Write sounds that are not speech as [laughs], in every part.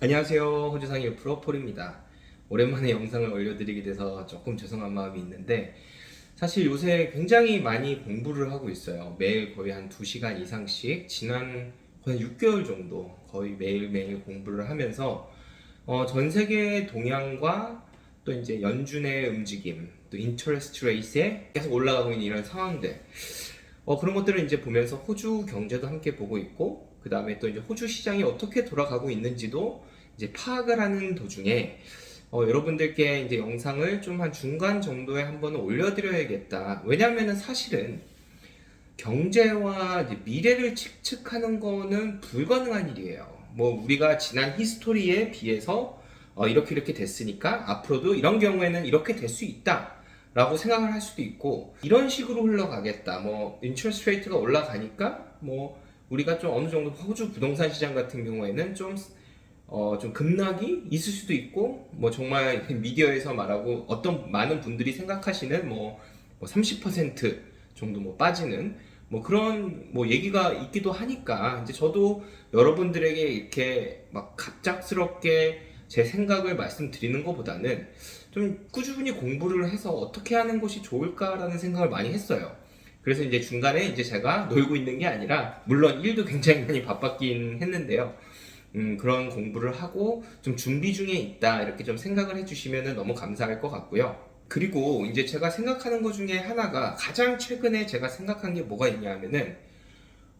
안녕하세요. 호주상의 프로폴입니다. 오랜만에 영상을 올려드리게 돼서 조금 죄송한 마음이 있는데 사실 요새 굉장히 많이 공부를 하고 있어요. 매일 거의 한 2시간 이상씩 지난 거의 6개월 정도 거의 매일매일 공부를 하면서 어, 전 세계 동향과 또 이제 연준의 움직임, 또 인터레스트 레이스에 계속 올라가고 있는 이런 상황들 어, 그런 것들을 이제 보면서 호주 경제도 함께 보고 있고, 그 다음에 또 이제 호주 시장이 어떻게 돌아가고 있는지도 이제 파악을 하는 도중에, 어, 여러분들께 이제 영상을 좀 한 중간 정도에 한번 올려드려야겠다. 왜냐면은 사실은 경제와 미래를 측측하는 거는 불가능한 일이에요. 뭐 우리가 지난 히스토리에 비해서 어, 이렇게 이렇게 됐으니까 앞으로도 이런 경우에는 이렇게 될 수 있다. 라고 생각을 할 수도 있고 이런 식으로 흘러가겠다. 뭐 인터레스트 레이트가 올라가니까 뭐 우리가 좀 어느 정도 호주 부동산 시장 같은 경우에는 좀 어, 좀 급락이 있을 수도 있고, 뭐 정말 [laughs] 미디어에서 말하고 어떤 많은 분들이 생각하시는 뭐, 뭐 30% 정도 뭐 빠지는 뭐 그런 뭐 얘기가 있기도 하니까 이제 저도 여러분들에게 이렇게 막 갑작스럽게 제 생각을 말씀드리는 것보다는 좀 꾸준히 공부를 해서 어떻게 하는 것이 좋을까라는 생각을 많이 했어요. 그래서 이제 중간에 이제 제가 놀고 있는 게 아니라 물론 일도 굉장히 많이 바빴긴 했는데요. 음, 그런 공부를 하고 좀 준비 중에 있다 이렇게 좀 생각을 해주시면 너무 감사할 것 같고요. 그리고 이제 제가 생각하는 것 중에 하나가 가장 최근에 제가 생각한 게 뭐가 있냐 하면은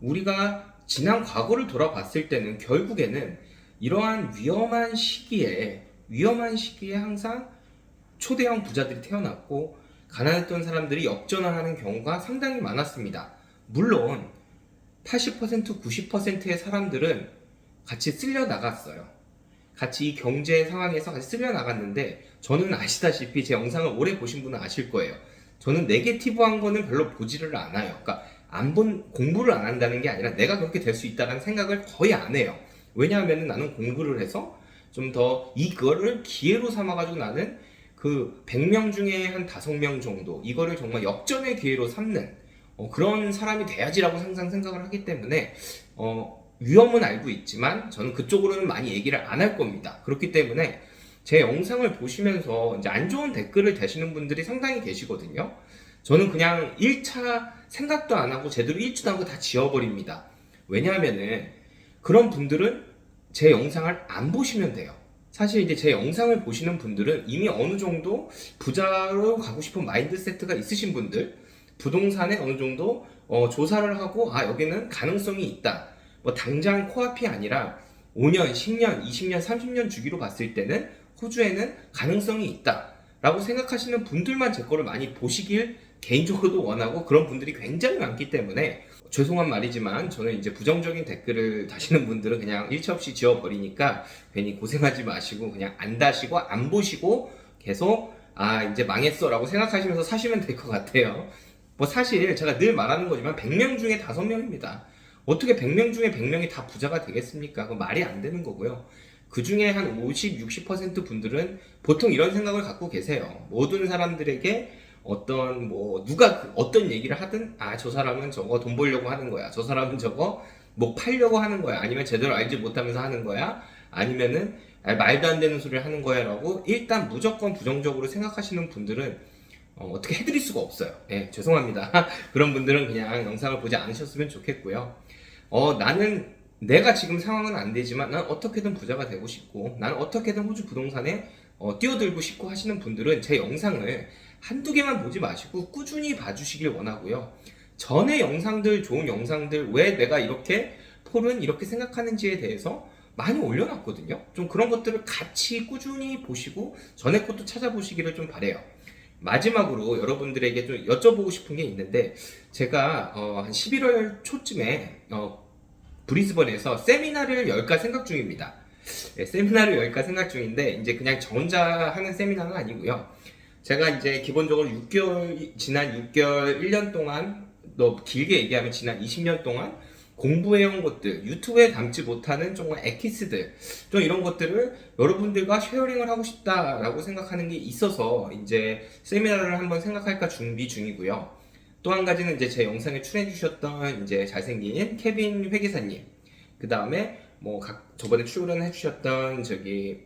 우리가 지난 과거를 돌아봤을 때는 결국에는 이러한 위험한 시기에 위험한 시기에 항상 초대형 부자들이 태어났고 가난했던 사람들이 역전을 하는 경우가 상당히 많았습니다. 물론 80% 90%의 사람들은 같이 쓸려 나갔어요. 같이 이 경제 상황에서 같이 쓸려 나갔는데 저는 아시다시피 제 영상을 오래 보신 분은 아실 거예요. 저는 네게티브한 거는 별로 보지를 않아요. 그러니까 안 본 공부를 안 한다는 게 아니라 내가 그렇게 될 수 있다는 생각을 거의 안 해요. 왜냐하면 나는 공부를 해서 좀 더 이거를 기회로 삼아가지고 나는 그 100명 중에 한 5명 정도 이거를 정말 역전의 기회로 삼는 어, 그런 사람이 돼야지라고 항상 생각을 하기 때문에 어, 위험은 알고 있지만 저는 그쪽으로는 많이 얘기를 안 할 겁니다. 그렇기 때문에 제 영상을 보시면서 이제 안 좋은 댓글을 대시는 분들이 상당히 계시거든요. 저는 그냥 1차 생각도 안 하고 제대로 1초도 하고 다 지워버립니다. 왜냐하면은 그런 분들은 제 영상을 안 보시면 돼요. 사실 이제 제 영상을 보시는 분들은 이미 어느 정도 부자로 가고 싶은 마인드세트가 있으신 분들, 부동산에 어느 정도 어, 조사를 하고 아 여기는 가능성이 있다. 뭐 당장 코앞이 아니라 5년, 10년, 20년, 30년 주기로 봤을 때는 호주에는 가능성이 있다. 라고 생각하시는 분들만 제 거를 많이 보시길 개인적으로도 원하고 그런 분들이 굉장히 많기 때문에 죄송한 말이지만 저는 이제 부정적인 댓글을 다시는 분들은 그냥 일체 없이 지워버리니까 괜히 고생하지 마시고 그냥 안 다시고 안 보시고 계속 아 이제 망했어 라고 생각하시면서 사시면 될 것 같아요 뭐 사실 제가 늘 말하는 거지만 100명 중에 5명입니다 어떻게 100명 중에 100명이 다 부자가 되겠습니까? 그 말이 안 되는 거고요. 그 중에 한 50, 60% 분들은 보통 이런 생각을 갖고 계세요. 모든 사람들에게 어떤 뭐 누가 그 어떤 얘기를 하든 아 저 사람은 저거 돈 벌려고 하는 거야. 저 사람은 저거 뭐 팔려고 하는 거야. 아니면 제대로 알지 못하면서 하는 거야. 아니면은 아, 말도 안 되는 소리를 하는 거야라고 일단 무조건 부정적으로 생각하시는 분들은 어, 떻게 해드릴 수가 없어요. 예, 죄송합니다. [laughs] 그런 분들은 그냥 영상을 보지 않으셨으면 좋겠고요. 어, 나는 내가 지금 상황은 안 되지만 난 어떻게든 부자가 되고 싶고 난 어떻게든 호주 부동산에 어, 뛰어들고 싶고 하시는 분들은 제 영상을 한두 개만 보지 마시고 꾸준히 봐주시길 원하고요. 전에 영상들, 좋은 영상들, 왜 내가 이렇게 폴은 이렇게 생각하는지에 대해서 많이 올려놨거든요. 좀 그런 것들을 같이 꾸준히 보시고 전에 것도 찾아보시기를 좀 바래요. 마지막으로 여러분들에게 좀 여쭤보고 싶은 게 있는데 제가 어, 한 11월 초쯤에 어, 브리즈번에서 세미나를 열까 생각 중입니다. 네, 세미나를 열까 생각 중인데 이제 그냥 저 혼자 하는 세미나는 아니고요. 제가 이제 기본적으로 6개월 지난 6개월 1년 동안 너 길게 얘기하면 지난 20년 동안 공부해온 것들, 유튜브에 담지 못하는 정말 엑기스들, 좀 이런 것들을 여러분들과 쉐어링을 하고 싶다라고 생각하는 게 있어서 이제 세미나를 한번 생각할까 준비 중이고요. 또 한 가지는 이제 제 영상에 출연해 주셨던 이제 잘생긴 케빈 회계사님, 그 다음에 뭐 각 저번에 출연해 주셨던 저기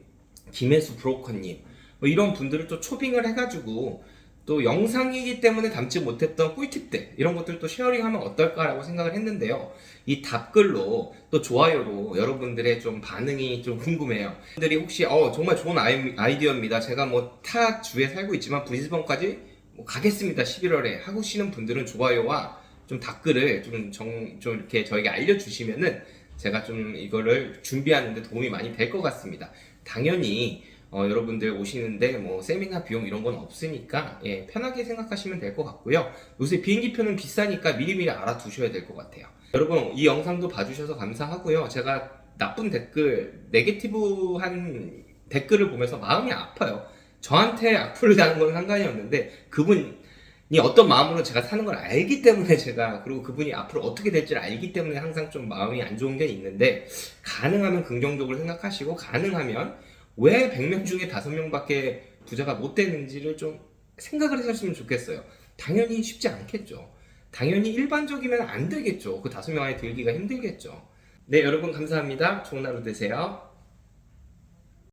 김혜수 브로커님 뭐 이런 분들을 또 초빙을 해가지고 또 영상이기 때문에 담지 못했던 꿀팁들 이런 것들 또 쉐어링하면 어떨까라고 생각을 했는데요. 이 답글로 또 좋아요로 여러분들의 좀 반응이 좀 궁금해요. 분들이 혹시 어 정말 좋은 아이, 아이디어입니다. 제가 뭐 타 주에 살고 있지만 브리즈번까지 뭐 가겠습니다. 11월에 하시는 분들은 좋아요와 좀 댓글을 좀, 정, 좀 이렇게 저에게 알려주시면은 제가 좀 이거를 준비하는데 도움이 많이 될 것 같습니다. 당연히 어, 여러분들 오시는데 뭐 세미나 비용 이런 건 없으니까 예, 편하게 생각하시면 될 것 같고요. 요새 비행기표는 비싸니까 미리미리 알아두셔야 될 것 같아요. 여러분 이 영상도 봐주셔서 감사하고요. 제가 나쁜 댓글, 네게티브한 댓글을 보면서 마음이 아파요. 저한테 악플을 다는 건 상관이 없는데 그분이 어떤 마음으로 제가 사는 걸 알기 때문에 제가 그리고 그분이 앞으로 어떻게 될지를 알기 때문에 항상 좀 마음이 안 좋은 게 있는데 가능하면 긍정적으로 생각하시고 가능하면 왜 100명 중에 5명밖에 부자가 못 되는지를 좀 생각을 하셨으면 좋겠어요. 당연히 쉽지 않겠죠. 당연히 일반적이면 안 되겠죠. 그 5명 안에 들기가 힘들겠죠. 네, 여러분 감사합니다. 좋은 하루 되세요.